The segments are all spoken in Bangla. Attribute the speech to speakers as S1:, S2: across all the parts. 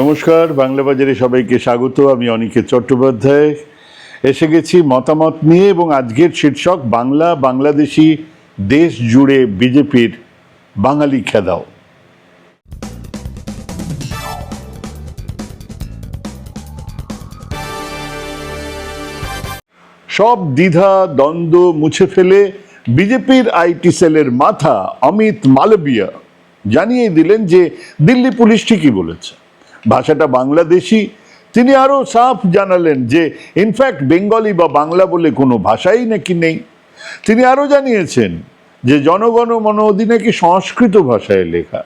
S1: নমস্কার, বাংলা বাজারে সবাইকে স্বাগত। আমি অনিকেত চট্টোপাধ্যায়। এসে গেছি মতামত নিয়ে এবং আজকের শীর্ষক বাংলা, বাংলাদেশি দেশ জুড়ে বিজেপির বাঙালি খেদাও। সব দ্বিধা, দ্বন্দ্ব মুছে ফেলে বিজেপির আইটি সেলের মাথা অমিত মালবিয়া। জানিয়ে দিলেন যে দিল্লি পুলিশ ঠিকই বলেছে। ভাষাটা বাংলাদেশি। তিনি আরও সাফ জানালেন যে ইনফ্যাক্ট বেঙ্গলি বা বাংলা বলে কোনো ভাষাই নাকি নেই। তিনি আরও জানিয়েছেন যে, জনগণ মন নাকি সংস্কৃত ভাষায় লেখা,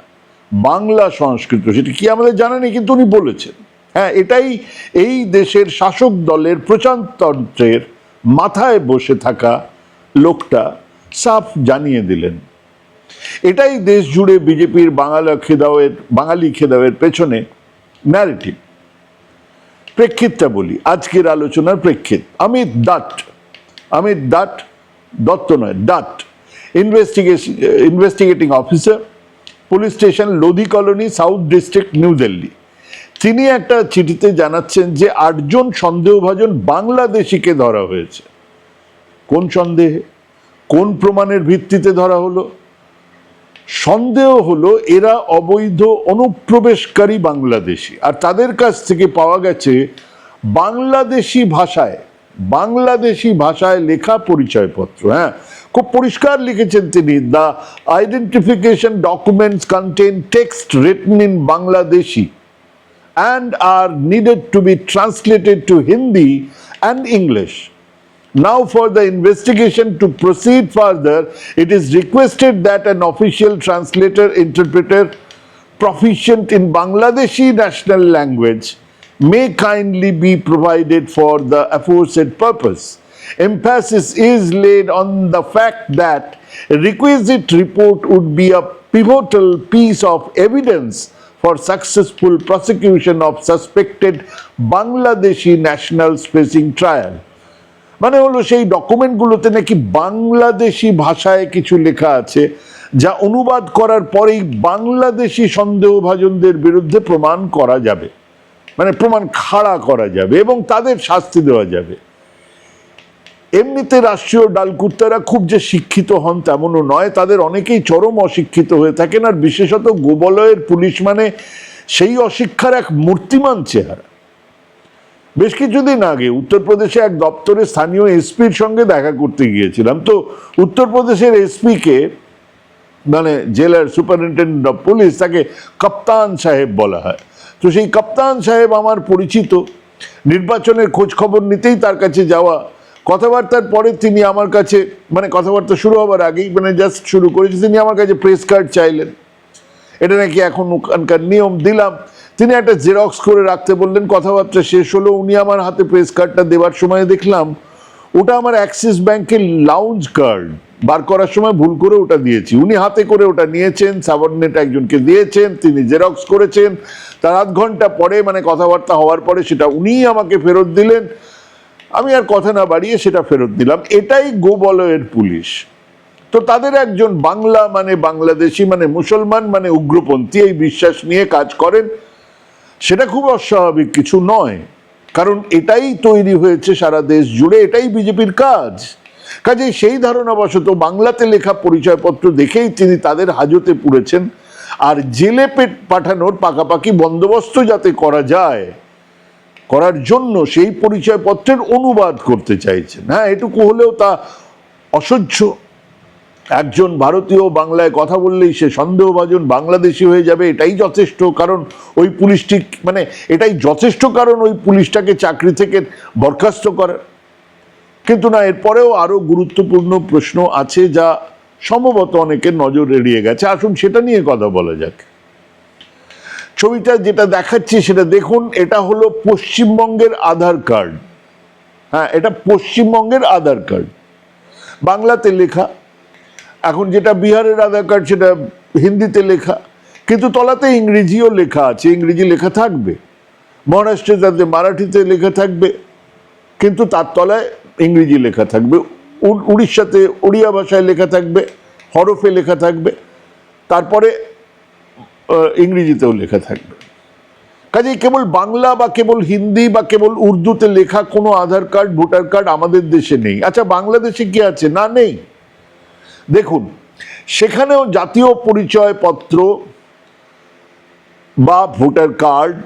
S1: বাংলা সংস্কৃত, সেটা কি আমাদের জানা নেই, কিন্তু উনি বলেছেন। হ্যাঁ এটাই এই দেশের শাসক দলের প্রচারতন্ত্রের মাথায় বসে থাকা লোকটা সাফ জানিয়ে দিলেন। এটাই দেশ জুড়ে বিজেপির বাংলা খেদাওয়ের, বাঙালি খেদাওয়ের পেছনে ন্যারেটিভ প্রেক্ষিতটা বলি, আজকের আলোচনার প্রেক্ষিত। আমি দাট অমিত দাট দত্ত নয় that investigation investigating officer police station Lodhi colony south district New Delhi তিনি একটা চিঠিতে জানাচ্ছেন যে আটজন সন্দেহভাজন বাংলাদেশিকে ধরা হয়েছে। কোন সন্দেহে? কোন প্রমাণের ভিত্তিতে ধরা হলো? সন্দেহ হলো এরা অবৈধ অনুপ্রবেশকারী বাংলাদেশি আর তাদের কাছ থেকে পাওয়া গেছে বাংলাদেশি ভাষায় বাংলাদেশি ভাষায় লেখা পরিচয়পত্র হ্যাঁ খুব পরিষ্কার লিখেছেন তিনি the identification documents contain text written in Bangladeshi and are needed to be translated to Hindi and English. Now, for the investigation to proceed further, it is requested that an official translator interpreter proficient in Bangladeshi national language may kindly be provided for the aforesaid purpose. Emphasis is laid on the fact that a requisite report would be a pivotal piece of evidence for successful prosecution of suspected Bangladeshi nationals facing trial. মানে হলো সেই ডকুমেন্টগুলোতে নাকি বাংলাদেশি ভাষায় কিছু লেখা আছে, যা অনুবাদ করার পরেই বাংলাদেশি সন্দেহভাজনদের বিরুদ্ধে প্রমাণ করা যাবে। মানে প্রমাণ খাড়া করা যাবে এবং তাদের শাস্তি দেওয়া যাবে। এমনিতে রাষ্ট্রীয় ডালকুর্তারা খুব যে শিক্ষিত হন তেমনও নয়, তাদের অনেকেই চরম অশিক্ষিত হয়ে থাকেন, আর বিশেষত গোবলয়ের পুলিশ মানে সেই অশিক্ষার এক মূর্তিমান চেহারা। বেশ কিছুদিন আগে উত্তরপ্রদেশে এক দপ্তরে স্থানীয় এসপির সঙ্গে দেখা করতে গিয়েছিলাম। তো উত্তরপ্রদেশের এসপিকে মানে জেলার সুপারিনটেন্ডেন্ট অফ পুলিশ, তাকে কাপ্তান সাহেব বলা হয়। তো সেই কাপ্তান সাহেব আমার পরিচিত। নির্বাচনের খোঁজ খবর নিতেই তার কাছে যাওয়া। কথাবার্তার পরে তিনি আমার কাছে মানে কথাবার্তা শুরু হবার আগেই মানে জাস্ট শুরু করেছে। তিনি আমার কাছে প্রেস কার্ড চাইলেন। এটা নাকি এখন ওখানকার নিয়ম দিলাম। তিনি একটা জেরক্স করে রাখতে বললেন, কথাবার্তা শেষ হলো, উনি আমার হাতে প্রেস কার্ডটা দেওয়ার সময় দেখলাম, ওটা আমার অ্যাক্সিস ব্যাংকের লাউঞ্জ কার্ড বার করার সময় ভুল করে ওটা দিয়েছি। উনি হাতে করে ওটা নিয়েছেন সাবর্ডিনেট একজনকে দিয়েছেন, তিনি জেরক্স করেছেন। তার আধ ঘণ্টা পরে মানে কথাবার্তা হওয়ার পরে সেটা উনিই আমাকে ফেরত দিলেন। আমি আর কথা না বাড়িয়ে সেটা ফেরত দিলাম। এটাই গোবলয়ের পুলিশ। তো তাদের একজন বাংলা মানে বাংলাদেশি মানে মুসলমান মানে উগ্রপন্থী এই বিশ্বাস নিয়ে কাজ করেন। সেটা খুব অস্বাভাবিক, কিছু নয়। কারণ এটাই তৈরি হয়েছে সারা দেশ জুড়ে, এটাই বিজেপির কাজ। কাজে সেই ধারণাবশত বাংলাতে লেখা পরিচয়পত্র দেখেই তিনি তাদের হাজতে পুড়েছেন। আর জেলে পেট পাঠানোর পাকাপাকি বন্দোবস্ত যাতে করা যায়, করার জন্য সেই পরিচয়পত্রের অনুবাদ করতে চাইছেন। হ্যাঁ এটুকু হলেও তা অসহ্য। একজন ভারতীয় বাংলায় কথা বললেই সে সন্দেহভাজন বাংলাদেশি হয়ে যাবে, এটাই যথেষ্ট কারণ ওই পুলিশটি মানে এটাই যথেষ্ট কারণ ওই পুলিশটাকে চাকরি থেকে বরখাস্ত করার কিন্তু না, এরপরেও আরও গুরুত্বপূর্ণ প্রশ্ন আছে যা সম্ভবত অনেকের নজর এড়িয়ে গেছে। আসুন সেটা নিয়ে কথা বলা যাক। ছবিটা যেটা দেখাচ্ছি সেটা দেখুন, এটা হলো পশ্চিমবঙ্গের আধার কার্ড। হ্যাঁ এটা পশ্চিমবঙ্গের আধার কার্ড। বাংলাতে লেখা এখন যেটা বিহারের আধার কার্ড, সেটা হিন্দিতে লেখা, কিন্তু তলাতে ইংরেজিও লেখা আছে, ইংরেজি লেখা থাকবে। মহারাষ্ট্রে তাতে মারাঠিতে লেখা থাকবে, কিন্তু তার তলায় ইংরেজি লেখা থাকবে উড়- উড়িষ্যাতে উড়িয়া ভাষায় লেখা থাকবে, হরফে লেখা থাকবে, তারপরে ইংরেজিতেও লেখা থাকবে। কাজেই কেবল বাংলা বা কেবল হিন্দি বা কেবল উর্দুতে লেখা কোনো আধার কার্ড, ভোটার কার্ড আমাদের দেশে নেই। আচ্ছা বাংলাদেশে কি আছে? না, নেই। দেখুন, সেখানেও জাতীয় পরিচয়পত্র বা ভোটার কার্ড,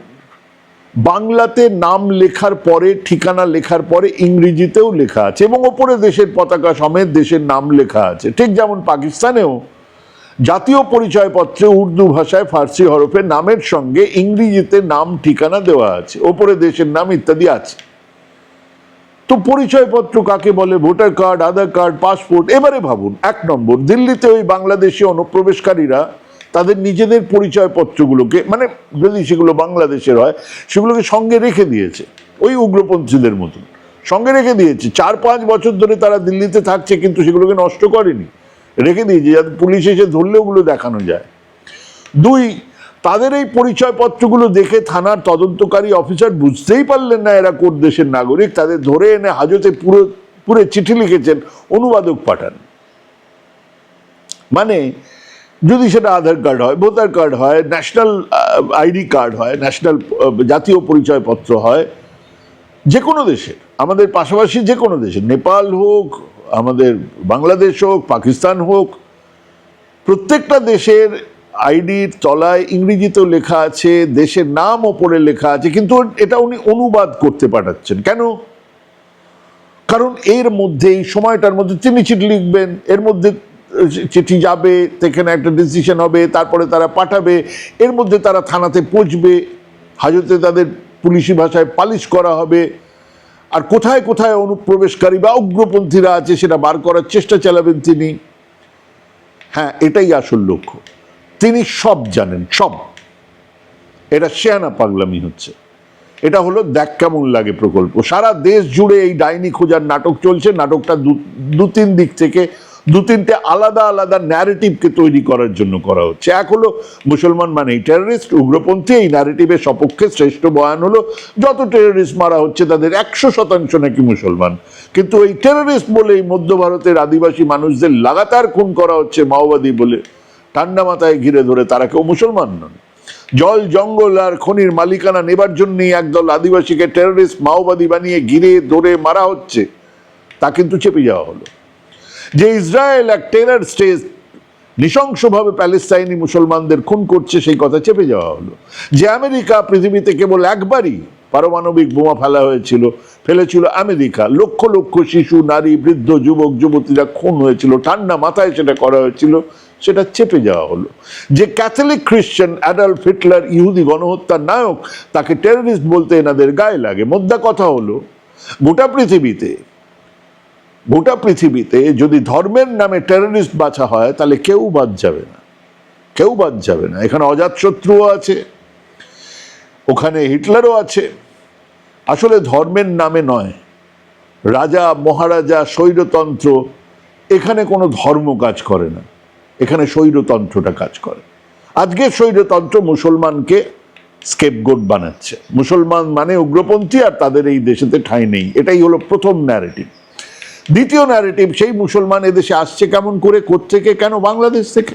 S1: বাংলাতে নাম লেখার পরে, ঠিকানা লেখার পরে ইংরেজিতেও লেখা আছে এবং ওপরে দেশের পতাকা সমেত দেশের নাম লেখা আছে। ঠিক যেমন পাকিস্তানেও জাতীয় পরিচয়পত্রে উর্দু ভাষায় ফার্সি হরফে নামের সঙ্গে ইংরেজিতে নাম, ঠিকানা দেওয়া আছে, ওপরে দেশের নাম ইত্যাদি আছে। তো পরিচয়পত্র কাকে বলে? Voter card, Aadhaar card, passport, এবারে ভাবুন, এক নম্বর, দিল্লিতে ওই বাংলাদেশি অনুপ্রবেশকারীরা তাদের নিজেদের পরিচয়পত্রগুলোকে মানে যদি সেগুলো বাংলাদেশের হয়, সেগুলোকে সঙ্গে রেখে দিয়েছে, ওই উগ্রপন্থীদের মতন। সঙ্গে রেখে দিয়েছে। চার পাঁচ বছর ধরে তারা দিল্লিতে থাকছে, কিন্তু সেগুলোকে নষ্ট করেনি। রেখে দিয়েছে, যাতে পুলিশ এসে ধরলে ওগুলো দেখানো যায়। দুই তাদের এই পরিচয়পত্রগুলো দেখে থানার তদন্তকারী অফিসার বুঝতেই পারলেন না এরা কোন দেশের নাগরিক। তাদের ধরে এনে হাজতে পুরো, পুরে চিঠি লিখেছেন অনুবাদক পাঠান। মানে যদি সেটা আধার কার্ড হয়, ভোটার কার্ড হয়, ন্যাশনাল আইডি কার্ড হয়, ন্যাশনাল জাতীয় পরিচয়পত্র হয়, যে কোনো দেশের, আমাদের পাশাপাশি যে কোনো দেশের, নেপাল হোক, আমাদের বাংলাদেশ হোক, পাকিস্তান হোক, প্রত্যেকটা দেশের আইডির তলায় ইংরেজিতেও লেখা আছে, দেশের নাম ওপরে লেখা আছে, কিন্তু এটা উনি অনুবাদ করতে পাঠাচ্ছেন। কেন? কারণ এর মধ্যে, এই সময়টার মধ্যে তিনি চিঠি লিখবেন, এর মধ্যে চিঠি যাবে, সেখানে একটা ডিসিশন হবে, তারপরে তারা পাঠাবে, এর মধ্যে তারা থানাতে পৌঁছবে, হাজতে তাদের পুলিশি ভাষায় পালিশ করা হবে, আর কোথায় কোথায় অনুপ্রবেশকারী বা উগ্রপন্থীরা আছে সেটা বার করার চেষ্টা চালাবেন তিনি। হ্যাঁ এটাই আসল লক্ষ্য। তিনি সব জানেন, সব। এটা শেয়ানা পাগলামি হচ্ছে। এটা হলো দেখ কেমন লাগে প্রকল্প। সারা দেশ জুড়ে এই ডাইনি খোঁজার নাটক চলছে, নাটকটা দু- তিন দিক থেকে, দু তিনটে আলাদা আলাদা ন্যারেটিভকে তৈরি করার জন্য করা হচ্ছে। এক হলো মুসলমান মানে টেররিস্ট উগ্রপন্থী, এই ন্যারেটিভের সপক্ষে শ্রেষ্ঠ বয়ান হলো, যত টেররিস্ট মারা হচ্ছে তাদের একশো শতাংশ নাকি মুসলমান। কিন্তু এই টেররিস্ট বলে এই মধ্য ভারতের আদিবাসী মানুষদের লাগাতার খুন করা হচ্ছে মাওবাদী বলে। ঠান্ডা মাথায় ঘিরে ধরে তারা কেউ মুসলমান নন। জল, জঙ্গল আর খনির মালিকানা নেবার জন্যই একদল আদিবাসীকে টেররিস্ট মাওবাদী বানিয়ে ঘিরে ধরে মারা হচ্ছে, তা কিন্তু চেপে যাওয়া হলো। যে ইসরায়েল এক টেরার স্টেজ নৃশংসভাবে প্যালেস্তাইনি মুসলমানদের খুন করছে সেই কথা চেপে যাওয়া হলো। যে আমেরিকা পৃথিবীতে কেবল একবারই পারমাণবিক বোমা ফেলা হয়েছিল, ফেলেছিল আমেরিকা। লক্ষ লক্ষ শিশু, নারী, বৃদ্ধ, যুবক, যুবতীরা খুন হয়েছিল, ঠান্ডা মাথায় সেটা করা হয়েছিল। সেটা চেপে যাওয়া হলো। যে ক্যাথলিক খ্রিশ্চান অ্যাডাল্ফ হিটলার ইহুদি গণহত্যার নায়ক, তাকে টেররিস্ট বলতে এনাদের গায়ে লাগে। মোদ্দা কথা হলো, গোটা পৃথিবীতে গোটা পৃথিবীতে যদি ধর্মের নামে টেররিস্ট বাছা হয়, তাহলে কেউ বাদ যাবে না। কেউ বাদ যাবে না। এখানে অজাতশত্রুও আছে, ওখানে হিটলারও আছে। আসলে ধর্মের নামে নয়। রাজা, মহারাজা, স্বৈরতন্ত্র, এখানে কোনো ধর্ম কাজ করে না। এখানে স্বৈরতন্ত্রটা কাজ করে। আজকে স্বৈরতন্ত্র মুসলমানকে স্কেপগোট বানাচ্ছে। মুসলমান মানে উগ্রপন্থী আর তাদের এই দেশেতে ঠাঁই নেই। এটাই হলো প্রথম ন্যারেটিভ দ্বিতীয় ন্যারেটিভ সেই মুসলমান এদেশে আসছে কেমন করে, কোত্থেকে, কেন, বাংলাদেশ থেকে?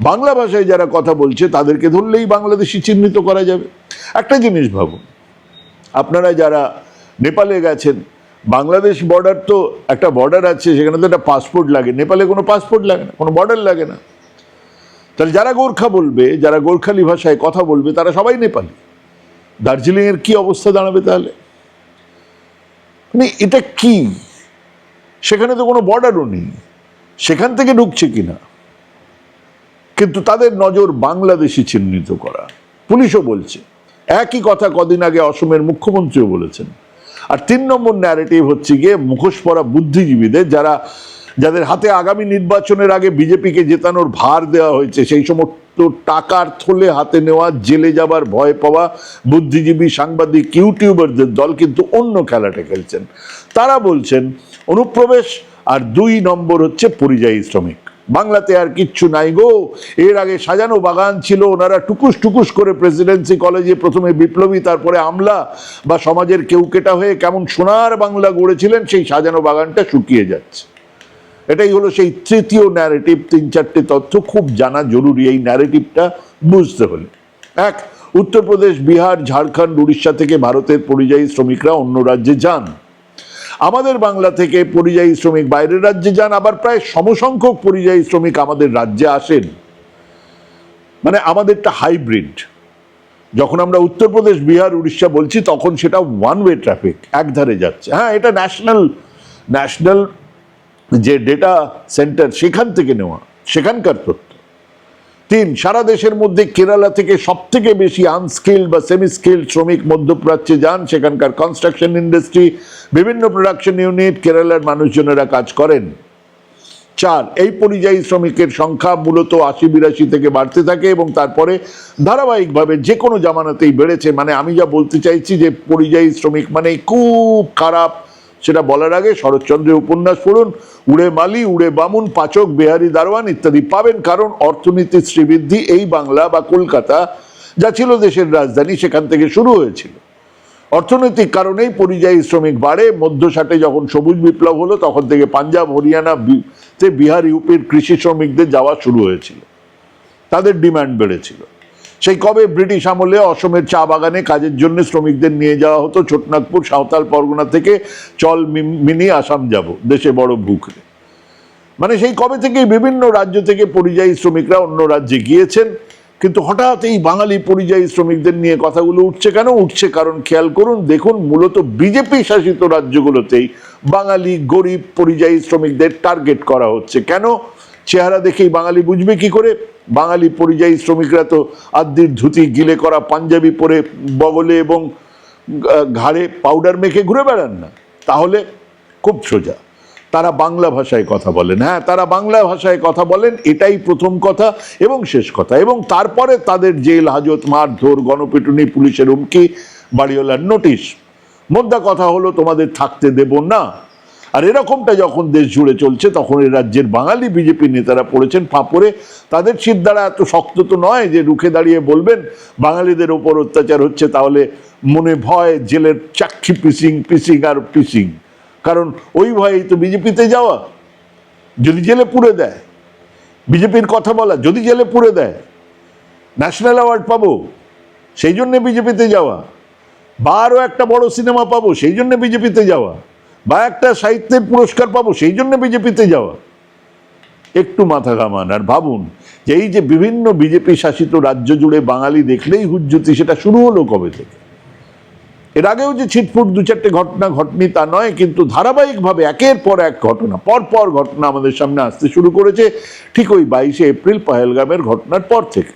S1: বাংলা ভাষায় যারা কথা বলছে, তাদেরকে ধরলেই বাংলাদেশি চিহ্নিত করা যাবে। একটা জিনিস ভাবুন, আপনারা যারা নেপালে গেছেন বাংলাদেশ বর্ডার তো একটা বর্ডার আছে, সেখানে তো একটা পাসপোর্ট লাগে। নেপালে কোনো পাসপোর্ট লাগে না, কোনো বর্ডার লাগে না। তাহলে যারা গোর্খা বলবে, যারা গোর্খালি ভাষায় কথা বলবে, তারা সবাই নেপালি। দার্জিলিংয়ের কি অবস্থা দাঁড়াবে তাহলে? মানে এটা কি? সেখানে তো কোনো বর্ডারও নেই। সেখান থেকে ঢুকছে কিনা? কিন্তু তাদের নজর বাংলাদেশি চিহ্নিত করা। পুলিশও বলছে। একই কথা কদিন আগে অসমের মুখ্যমন্ত্রীও বলেছেন। আর তিন নম্বর ন্যারেটিভ হচ্ছে গিয়ে মুখোশ পরা বুদ্ধিজীবীদের যারা, যাদের হাতে আগামী নির্বাচনের আগে বিজেপিকে জেতানোর ভার দেওয়া হয়েছে, সেই সমস্ত টাকার থলে হাতে নেওয়া, জেলে যাবার ভয় পাওয়া বুদ্ধিজীবী সাংবাদিক, ইউটিউবারদের দল কিন্তু অন্য খেলাটা খেলছেন। তারা বলছেন, অনুপ্রবেশ আর দুই নম্বর হচ্ছে পরিযায়ী শ্রমিক। বাংলাতে আর কিচ্ছু নাই গো। এর আগে সাজানো বাগান ছিল, ওনারা টুকুস টুকুস করে প্রেসিডেন্সি কলেজে প্রথমে বিপ্লবী, তারপরে আমলা, বা সমাজের কেউ কেটা হয়ে কেমন সোনার বাংলা গড়েছিলেন, সেই সাজানো বাগানটা শুকিয়ে যাচ্ছে। এটাই হলো সেই তৃতীয় ন্যারেটিভ তিন চারটে তথ্য, খুব জানা জরুরি এই ন্যারেটিভটা বুঝতে হলে। এক, উত্তরপ্রদেশ, বিহার, ঝাড়খণ্ড, উড়িষ্যা থেকে ভারতের পরিযায়ী শ্রমিকরা অন্য রাজ্যে যান। আমাদের বাংলা থেকে পরিযায়ী শ্রমিক বাইরের রাজ্যে যান, আবার প্রায় সমসংখ্যক পরিযায়ী শ্রমিক আমাদের রাজ্যে আসেন। মানে আমাদেরটা হাইব্রিড। যখন আমরা উত্তরপ্রদেশ বিহার, উড়িষ্যা বলছি, তখন সেটা ওয়ান ওয়ে ট্রাফিক একধারে যাচ্ছে। হ্যাঁ এটা ন্যাশনাল ন্যাশনাল যে ডেটা সেন্টার সেখান থেকে নেওয়া, সেখানকার তথ্য। তিন, সারা দেশের মধ্যে কেরালা থেকে সব থেকে বেশি আনস্কিল্ড বা সেমি স্কিল্ড শ্রমিক মধ্যপ্রাচ্যে যান। সেখানকার কনস্ট্রাকশন ইন্ডাস্ট্রি বিভিন্ন প্রোডাকশন ইউনিট কেরালার মানুষজনেরা কাজ করেন। চার, এই পরিযায়ী শ্রমিকের সংখ্যা মূলত আশি বিরাশি থেকে বাড়তে থাকে এবং তারপরে ধারাবাহিকভাবে যে কোনো জামানাতেই বেড়েছে। মানে আমি যা বলতে চাইছি যে পরিযায়ী শ্রমিক মানে খুব খারাপ সেটা বলার আগে শরৎচন্দ্রের উপন্যাস পড়ুন, উড়ে মালি, উড়ে বামুন, পাচক, বেহারি, দারোয়ান ইত্যাদি পাবেন, কারণ অর্থনীতির শ্রীবৃদ্ধি এই বাংলা বা কলকাতা যা ছিল দেশের রাজধানী সেখান থেকে শুরু হয়েছিল। অর্থনৈতিক কারণেই পরিযায়ী শ্রমিক বাড়ে, মধ্যসাটে যখন সবুজ বিপ্লব হলো তখন থেকে পাঞ্জাব, হরিয়ানা তে বিহার, ইউপির কৃষি শ্রমিকদের যাওয়া শুরু হয়েছিল। তাদের ডিমান্ড বেড়েছিল। সেই কবে ব্রিটিশ আমলে অসমের চা বাগানে কাজের জন্য শ্রমিকদের নিয়ে যাওয়া হতো ছোটনাগপুর, সাঁওতাল পরগনা থেকে, চল মিনি আসাম যাব, দেশে বড় ভুখরে মানে সেই কবে থেকেই বিভিন্ন রাজ্য থেকে পরিযায়ী শ্রমিকরা অন্য রাজ্যে গিয়েছেন। কিন্তু হঠাৎ এই বাঙালি পরিযায়ী শ্রমিকদের নিয়ে কথাগুলো উঠছে কেন? উঠছে কারণ খেয়াল করুন, দেখুন মূলত বিজেপি শাসিত রাজ্যগুলোতেই বাঙালি, গরিব, পরিযায়ী শ্রমিকদের টার্গেট করা হচ্ছে। কেন? চেহারা দেখেই বাঙালি বুঝবে কি করে? বাঙালি পরিযায়ী শ্রমিকরা তো আদ্যির ধুতি, গিলে করা পাঞ্জাবি পরে বগলে এবং ঘাড়ে পাউডার মেখে ঘুরে বেড়ান না। তাহলে খুব সোজা। তারা বাংলা ভাষায় কথা বলেন। হ্যাঁ তারা বাংলা ভাষায় কথা বলেন, এটাই প্রথম কথা এবং শেষ কথা। এবং তারপরে তাদের জেল, হাজত, মারধর, গণপিটুনি, পুলিশের হুমকি, বাড়িওয়ালার নোটিশ। মোদ্দা কথা হলো, তোমাদের থাকতে দেব না। আর এরকমটা যখন দেশ জুড়ে চলছে, তখন এই রাজ্যের বাঙালি বিজেপি নেতারা পড়েছেন ফাঁপড়ে। তাদের দ্বারা এত শক্ত তো নয় যে রুখে দাঁড়িয়ে বলবেন, বাঙালিদের ওপর অত্যাচার হচ্ছে, তাহলে মনে ভয়, জেলের চাক্ষি পিসিং পিসিং আর পিসিং। কারণ ওই ভয়েই তো বিজেপিতে যাওয়া। যদি জেলে পুড়ে দেয়, বিজেপির কথা বলা, যদি জেলে পুড়ে দেয়, ন্যাশনাল অ্যাওয়ার্ড পাবো, সেই জন্যে বিজেপিতে যাওয়া। বা আরও একটা বড় সিনেমা পাবো, সেই জন্যে বিজেপিতে যাওয়া। বা একটা সাহিত্যের পুরস্কার পাবো, সেই জন্য বিজেপিতে যাওয়া। একটু মাথা ঘামান আর ভাবুন যে এই যে বিভিন্ন বিজেপি শাসিত রাজ্য জুড়ে বাঙালি দেখলেই হুজ্জুতি, সেটা শুরু হলো কবে থেকে? এর আগেও যে ছিটফুট দু চারটে ঘটনা ঘটনি তা নয়, কিন্তু ধারাবাহিকভাবে একের পর এক ঘটনা পর পর ঘটনা আমাদের সামনে আসতে শুরু করেছে, ঠিক ওই বাইশে এপ্রিল পাহেলগামের ঘটনার পর থেকে।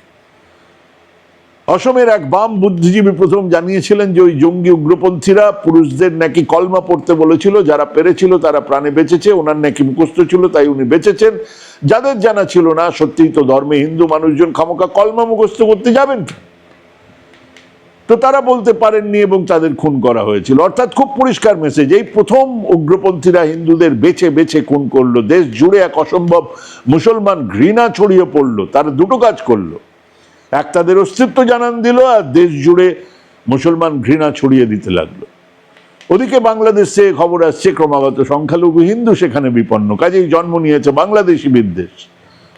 S1: অসমের এক বাম বুদ্ধিজীবী প্রথম জানিয়েছিলেন যে ওই জঙ্গি উগ্রপন্থীরা পুরুষদের নাকি কলমা পড়তে বলেছিল, যারা পেরেছিল তারা প্রাণে বেঁচেছে, ওনার নাকি মুখস্থ ছিল, তাই উনি বেঁচেছেন। যাদের জানা ছিল না, সত্যিই তো ধর্মে হিন্দু মানুষজন খামোকা কলমা মুখস্থ করতে যাবেন। তো তারা বলতে পারেননি এবং তাদের খুন করা হয়েছিল। অর্থাৎ খুব পরিষ্কার মেসেজ এই প্রথম উগ্রপন্থীরা হিন্দুদের বেছে বেছে খুন করল। দেশ জুড়ে এক অসম্ভব মুসলমান ঘৃণা ছড়িয়ে পড়ল, তারা দুটো কাজ করল। এক তাদের অস্তিত্ব জানান দিল আর দেশ জুড়ে মুসলমান ঘৃণা ছড়িয়ে দিতে লাগল। ওদিকে বাংলাদেশে খবর আসছে, ক্রমাগত সংখ্যালঘু হিন্দু সেখানে বিপন্ন। কাজেই জন্ম নিয়েছে বাংলাদেশি বিদ্বেষ।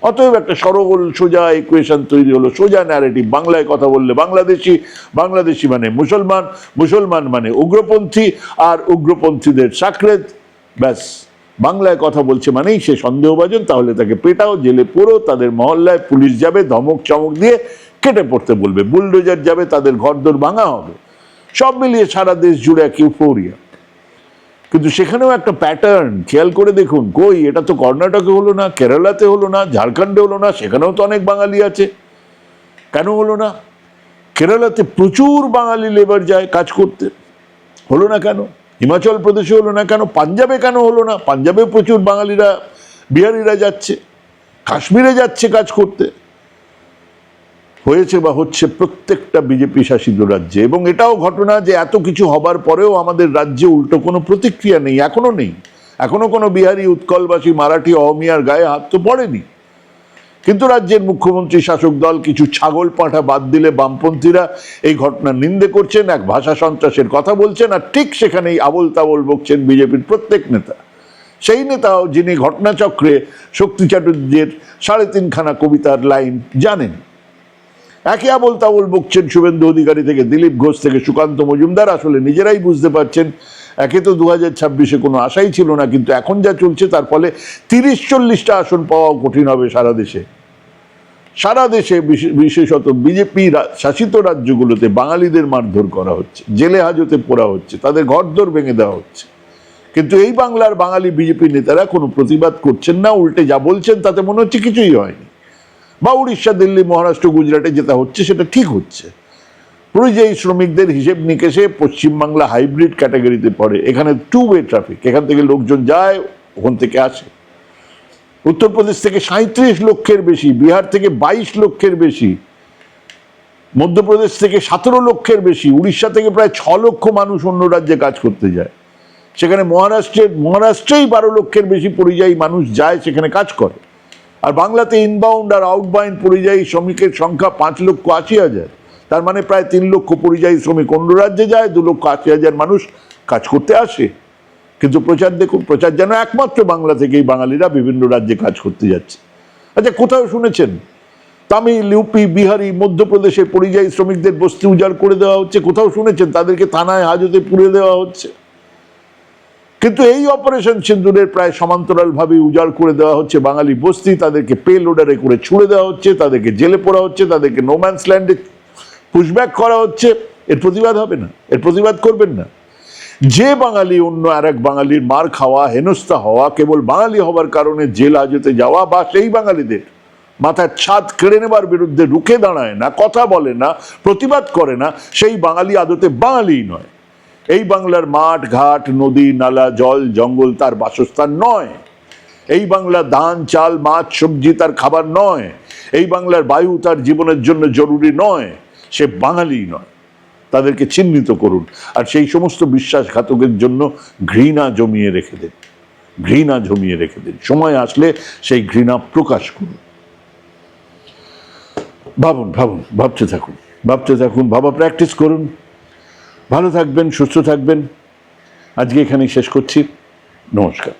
S1: অতএব একটা সরগোল, সোজা ইকুয়েশন তৈরি হলো, সোজা ন্যারেটিভ বাংলায় কথা বললে বাংলাদেশি বাংলাদেশি মানে মুসলমান মুসলমান মানে উগ্রপন্থী আর উগ্রপন্থীদের সাকরেত ব্যাস। বাংলায় কথা বলছে মানেই সে সন্দেহভাজন, তাহলে তাকে পেটাও, জেলে পুরো, তাদের মহল্লায় পুলিশ যাবে, ধমক, চমক দিয়ে কেটে পড়তে বলবে। বুলডোজার যাবে, তাদের ঘরদোর ভাঙা হবে। সব মিলিয়ে সারা দেশ জুড়ে এক ইউফোরিয়া কিন্তু সেখানেও একটা প্যাটার্ন খেয়াল করে দেখুন, কই, এটা তো কর্ণাটকে হলো না, কেরালাতে হলো না, ঝাড়খণ্ডে হলো না, সেখানেও তো অনেক বাঙালি আছে। কেন হলো না? কেরালাতে প্রচুর বাঙালি লেবার যায় কাজ করতে। হলো না কেন? হিমাচল প্রদেশে হলো না কেন? পাঞ্জাবে কেন হলো না? পাঞ্জাবে প্রচুর বাঙালিরা, বিহারিরা যাচ্ছে। কাশ্মীরে যাচ্ছে কাজ করতে। হয়েছে বা হচ্ছে প্রত্যেকটা বিজেপি শাসিত রাজ্যে। এবং এটাও ঘটনা যে এত কিছু হবার পরেও আমাদের রাজ্যে উল্টো কোনো প্রতিক্রিয়া নেই, এখনও নেই। এখনও কোনো বিহারি, উৎকলবাসী, মারাঠি, অহমিয়ার গায়ে হাত তো পড়েনি। কিন্তু রাজ্যের মুখ্যমন্ত্রী শাসক দল কিছু ছাগল পাঁঠা বাদ দিলে বামপন্থীরা এই ঘটনার নিন্দে করছেন, এক ভাষা সন্ত্রাসের কথা বলছেন আর ঠিক সেখানেই আবল তাবল বকছেন বিজেপির প্রত্যেক নেতা। সেই নেতাও যিনি ঘটনাচক্রে শক্তি চ্যাটার্যের সাড়ে তিনখানা কবিতার লাইন জানেন। একে আবল তাবল বকছেন শুভেন্দু অধিকারী থেকে দিলীপ ঘোষ থেকে সুকান্ত মজুমদার। আসলে নিজেরাই বুঝতে পারছেন, একে তো দু হাজার ছাব্বিশে কোনো আশাই ছিল না, কিন্তু এখন যা চলছে তার ফলে তিরিশ চল্লিশটা আসন পাওয়াও কঠিন হবে সারা দেশে। সারা দেশে বিশে- বিশেষত বিজেপি শাসিত রাজ্যগুলোতে বাঙালিদের মারধর করা হচ্ছে, জেলে হাজতে পোড়া হচ্ছে, তাদের ঘরদোর ভেঙে দেওয়া হচ্ছে। কিন্তু এই বাংলার বাঙালি বিজেপি নেতারা কোনো প্রতিবাদ করছেন না, উল্টে যা বলছেন তাতে মনে হচ্ছে কিছুই হয়নি। বা উড়িষ্যা, দিল্লি, মহারাষ্ট্র, গুজরাটে যেটা হচ্ছে সেটা ঠিক হচ্ছে। পরিযায়ী শ্রমিকদের হিসেব নিকেশে পশ্চিমবাংলা হাইব্রিড ক্যাটাগরিতে পড়ে, এখানে টু ওয়ে ট্রাফিক এখান থেকে লোকজন যায়, ওখান থেকে আসে। উত্তরপ্রদেশ থেকে সাঁত্রিশ লক্ষের বেশি, বিহার থেকে বাইশ লক্ষের বেশি, মধ্যপ্রদেশ থেকে সতেরো লক্ষের বেশি, উড়িষ্যা থেকে প্রায় ছ লক্ষ মানুষ অন্য রাজ্যে কাজ করতে যায়। সেখানে মহারাষ্ট্রের মহারাষ্ট্রেই বারো লক্ষের বেশি পরিযায়ী মানুষ যায়, সেখানে কাজ করে। আর বাংলাতে ইনবাউন্ড আর আউটবাউন্ড পরিযায়ী শ্রমিকের সংখ্যা পাঁচ লক্ষ আশি হাজার। তার মানে প্রায় তিন লক্ষ পরিযায়ী শ্রমিক অন্য রাজ্যে যায়, দু লক্ষ আশি হাজার মানুষ কাজ করতে আসে। কিন্তু প্রচার দেখুন প্রচার যেন একমাত্র বাংলা থেকেই বাঙালিরা বিভিন্ন রাজ্যে কাজ করতে যাচ্ছে। আচ্ছা কোথাও শুনেছেন? তামিল, ইউপি, বিহারি মধ্যপ্রদেশে পরিযায়ী শ্রমিকদের বস্তি উজাড় করে দেওয়া হচ্ছে? কোথাও শুনেছেন? তাদেরকে থানায় হাজতে পুড়ে দেওয়া হচ্ছে? কিন্তু এই অপারেশন সিন্দুরের প্রায় সমান্তরালভাবে উজাড় করে দেওয়া হচ্ছে। বাঙালি বস্তি তাদেরকে পে লোডারে করে ছুড়ে দেওয়া হচ্ছে, তাদেরকে জেলে পড়া হচ্ছে, তাদেরকে নোম্যান্স ল্যান্ডে পুশব্যাক করা হচ্ছে। এর প্রতিবাদ হবে না? এর প্রতিবাদ করবেন না? যে বাঙালি অন্য আর এক বাঙালির মার খাওয়া, হেনস্থা হওয়া, কেবল বাঙালি হবার কারণে জেল হাজতে যাওয়া বা সেই বাঙালিদের মাথার ছাদ কেড়ে নেবার বিরুদ্ধে রুখে দাঁড়ায় না, কথা বলে না, প্রতিবাদ করে না, সেই বাঙালি আদতে বাঙালিই নয়। এই বাংলার মাঠ, ঘাট, নদী, নালা, জল, জঙ্গল তার বাসস্থান নয়। এই বাংলা ধান, চাল, মাছ, সবজি তার খাবার নয়। এই বাংলার বায়ু তার জীবনের জন্য জরুরি নয়। সে বাঙালি নয়। তাদেরকে চিহ্নিত করুন আর সেই সমস্ত বিশ্বাসঘাতকের জন্য ঘৃণা জমিয়ে রেখে দিন। ঘৃণা জমিয়ে রেখে দিন। সময় আসলে সেই ঘৃণা প্রকাশ করুন। ভাবুন ভাবুন, ভাবতে থাকুন ভাবতে থাকুন, ভাবা প্র্যাকটিস করুন। ভালো থাকবেন, সুস্থ থাকবেন। আজকে এখানেই শেষ করছি। নমস্কার।